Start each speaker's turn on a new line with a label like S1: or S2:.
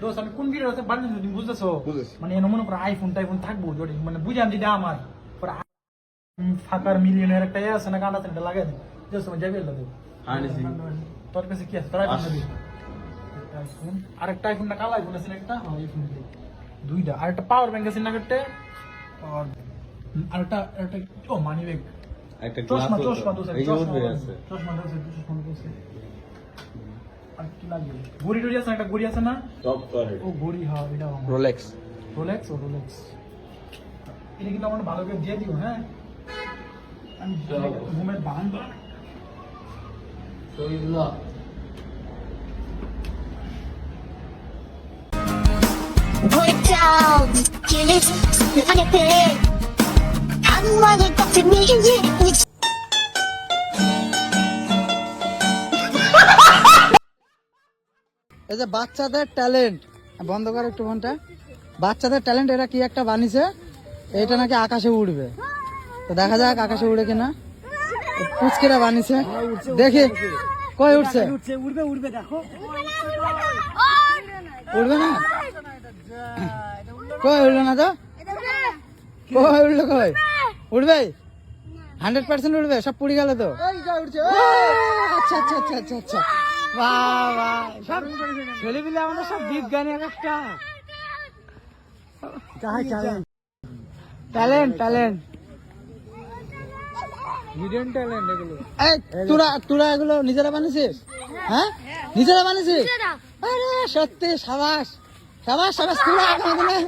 S1: দোস্ত আমি কোন গিরে আছে বাড়ি তুমি বুঝতেছো? মানে এনে মনে করো আইফোন টাইফোন থাকব যদি মানে বুঝাম যদি আমার পরে ফাঁকার মিলিয়নের একটা ইয়ে আছে না গান আছে লাগাই দিই। দোস্ত আমি যাবে এলো দেবো তোর কাছে কি আছে? তোর আইফোন আইফোন আরেকটা আইফোন না কালো আইফোন আছে একটা? হ্যাঁ আইফোন দুইটা। আর একটা পাওয়ার ব্যাংক আছে না একটা? আর আরেকটা একটা ও মানি ব্যাগ
S2: একটা
S1: চশমা চশমা দোস্ত চশমা চশমা দোস্ত চশমা দোস্ত আটকিলা গেল ঘড়ি টড়ি আছে একটা ঘড়ি আছে না
S2: টপ কোয়ালিটি
S1: ও ঘড়ি হ্যাঁ এটা আমার
S3: রোলেক্স
S1: রোলেক্স ও রোলেক্স এটা কিন্তু আমার ভালো করে দিয়ে দিও হ্যাঁ আমি ঘুমের বান
S4: তো এগুলো down. Give it, look at it. I'm running back to me.
S3: এই যে বাচ্চাদের ট্যালেন্ট। বন্ধ কর একটু ফোনটা। বাচ্চাদের ট্যালেন্ট এরা কি একটা বানিয়েছে? এটা নাকি আকাশে উড়বে। তো দেখা যাক আকাশে উড়ে কিনা। পুচকেরা বানিয়েছে। দেখি কই উঠছে
S1: দেখো
S3: উড়বে না? কই উড়লো না তো? কই উড়লো কই? উড়বে হান্ড্রেড পার্সেন্ট উড়বে সব পুড়ে গেল তো? আচ্ছা আচ্ছা আচ্ছা আচ্ছা আচ্ছা। সব ছেলেপিলে আমাদের সব বিজ্ঞানী এক একটা ট্যালেন্ট ট্যালেন্ট। হিডেন ট্যালেন্ট এগুলো। এই তোরা তোরা এগুলো নিজেরা বানিয়েছিস? হ্যাঁ? নিজেরা বানিয়েছিস? আরে সত্যি সাবাস। সাবাস সাবাস তোরা আমাদের।